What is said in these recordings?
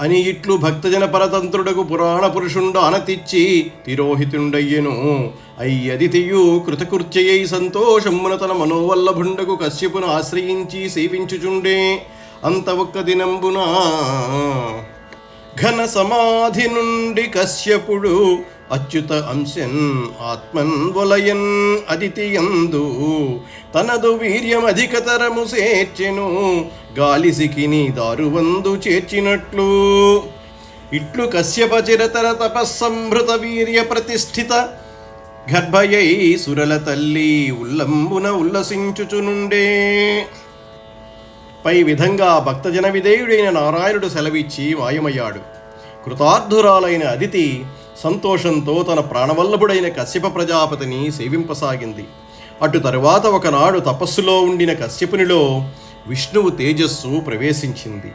అని ఇట్లు భక్తజన పరతంత్రుడకు పురాణ పురుషుండు అనతిచ్చి తిరోహితుండయ్యెను. అయ్యదితియు కృతకృత్యయై సంతోషమున తన మనోవల్లభుండకు కశ్యపును ఆశ్రయించి సేవించుచుండే. అంత ఒక్క దినంబున ఘన సమాధి నుండి కశ్యపుడు అచ్యుత అంశన్ ఆత్మన్ వలయన్ అదితియందు తనదు వీర్యం అధికతరము చేర్చెను గాలిసికిని దారువందు చేర్చినట్లు. ఇట్లు కశ్యప చిరతర తపస్సంభృత వీర్య ప్రతిష్ఠిత గర్భయై సురల తల్లి ఉల్లంబున ఉల్లసించుచునుండే. పై విధంగా భక్తజన విధేయుడైన నారాయణుడు సెలవిచ్చి మాయమయ్యాడు. కృతార్థురాలైన అదితి సంతోషంతో తన ప్రాణవల్లభుడైన కశ్యప ప్రజాపతిని సేవింపసాగింది. అటు తరువాత ఒకనాడు తపస్సులో ఉండిన కశ్యపునిలో విష్ణువు తేజస్సు ప్రవేశించింది.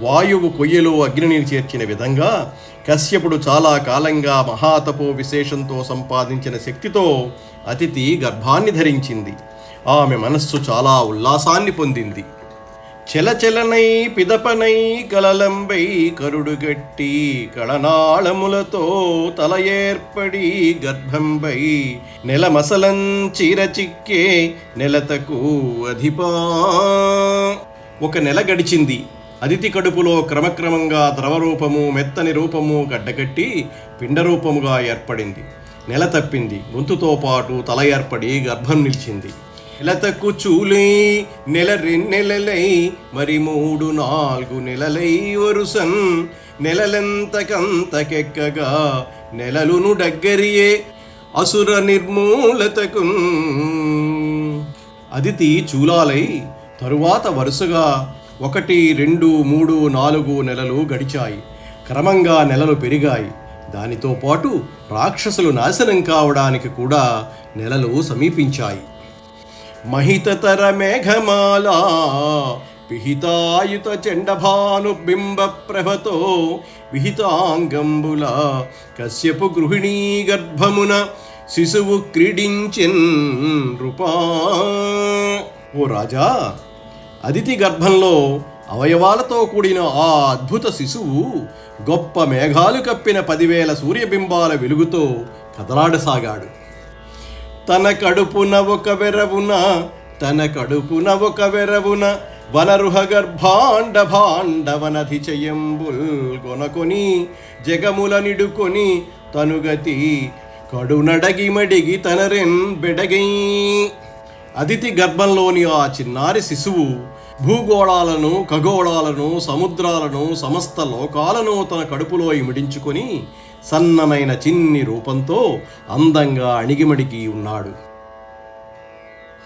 వాయువు కొయ్యలో అగ్నిని చేర్చిన విధంగా కశ్యపుడు చాలా కాలంగా మహాతపో విశేషంతో సంపాదించిన శక్తితో అతిథి గర్భాన్ని ధరించింది. ఆమె మనస్సు చాలా ఉల్లాసాన్ని పొందింది. చెలచెలనై పిదపనై కలలంబై కరుడుగట్టి కళనాళములతో తల ఏర్పడి గర్భంబై నెలమసలం చీరచిక్కే నెలతకు అధిపా. ఒక నెల గడిచింది. అదితి కడుపులో క్రమక్రమంగా ద్రవరూపము మెత్తని రూపము గడ్డకట్టి పిండరూపముగా ఏర్పడింది. నెల తప్పింది. గొంతుతో పాటు తల ఏర్పడి గర్భం నిలిచింది. నెలతకు చూలే నెల రెండెలలై మరి మూడు నాలుగు నెలలై వరుసన్ నెలలెంతకంతకెక్కగా నెలలును డగ్గరియే అసుర నిర్మూలతకు అదితి చూలాలై తరువాత వరుసగా ఒకటి రెండు మూడు నాలుగు నెలలు గడిచాయి. క్రమంగా నెలలు పెరిగాయి. దానితో పాటు రాక్షసులు నాశనం కావడానికి కూడా నెలలు సమీపించాయి. మహితతర మేఘమాల పిహితాయుత చండభాను బింబ ప్రభతో విహితాంగంబుల కశ్యపు గృహిణీ గర్భమున శిశువు క్రీడించిన్ రూపా. ఓ రాజా అదితి గర్భంలో అవయవాలతో కూడిన ఆ అద్భుత శిశువు గొప్ప మేఘాలు కప్పిన పదివేల సూర్యబింబాల వెలుగుతో కదలాడసాగాడు. తన కడుపున ఒక వెరవున తన కడుపున ఒక వెరవున వనరుహ గర్భాండ భాండవనధి చెయ్యంబుల్ కొనకొని జగముల నిడుకొని తనుగతి కడునడగి మడిగి తనరెన్ బెడగై. అదితి గర్భంలోని ఆ చిన్నారి శిశువు భూగోళాలను ఖగోళాలను సముద్రాలను సమస్త లోకాలను తన కడుపులో ఇమిడించుకొని సన్ననైన చిన్ని రూపంతో అందంగా అణిగిమడిగి ఉన్నాడు.